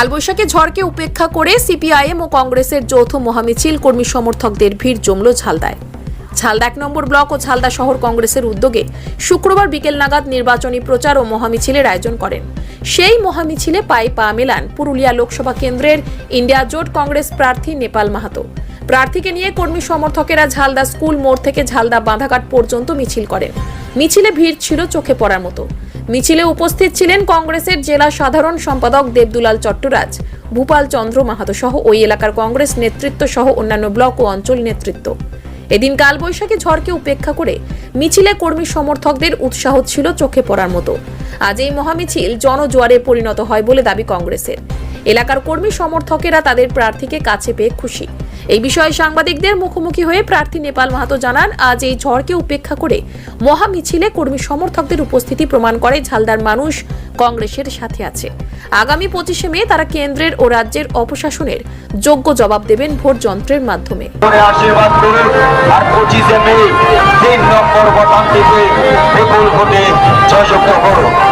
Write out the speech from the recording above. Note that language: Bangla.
কালবৈশাখী ঝড়কে উপেক্ষা করে সিপিআইএম ও কংগ্রেসের যৌথ মহামিছিল কর্মী সমর্থকদের ভিড় জমল ঝালদায়। ঝালদা এক নম্বর ব্লক ও ঝালদা শহর কংগ্রেসের উদ্যোগে শুক্রবার বিকেল নাগাদ নির্বাচনী প্রচার ও মহামিছিলের আয়োজন করেন। সেই মহামিছিলে পায়ে পা মেলান পুরুলিয়া লোকসভা কেন্দ্রের ইন্ডিয়া জোট কংগ্রেস প্রার্থী নেপাল মাহাতো। প্রার্থীকে নিয়ে কর্মী সমর্থকেরা ঝালদা স্কুল মোড় থেকে ঝালদা বাঁধাঘাট পর্যন্ত মিছিল করেন। মিছিলে ভিড় ছিল চোখে পড়ার মতো। মিছিলে উপস্থিত ছিলেন কংগ্রেসের জেলা সাধারণ সম্পাদক দেবদুলাল চট্টরাজ, ভূপাল চন্দ্র মাহাতো সহ ওই এলাকার কংগ্রেস নেতৃত্ব সহ অন্যান্য ব্লক ও অঞ্চল নেতৃত্ব। এদিন কালবৈশাখী ঝড়কে উপেক্ষা করে মিছিলে কর্মী সমর্থকদের উৎসাহ ছিল চোখে পড়ার মতো। আজ এই মহামিছিল জনজোয়ারে পরিণত হয় বলে দাবি কংগ্রেসের। এলাকার কর্মী সমর্থকেরা তাদের প্রার্থীকে কাছে পেয়ে খুশি। এই বিষয়ে সাংবাদিকদের মুখোমুখি হয়ে প্রার্থী নেপাল মাহাতো জানান, আজ এই ঝড়কে উপেক্ষা করে মহা মিছিলে কর্মী সমর্থকদের উপস্থিতি প্রমাণ করে ঝালদার মানুষ কংগ্রেসের সাথে আছে। আগামী পঁচিশে মে তারা কেন্দ্রের ও রাজ্যের অপশাসনের যোগ্য জবাব দেবেন ভোট যন্ত্রের মাধ্যমে। নম্বর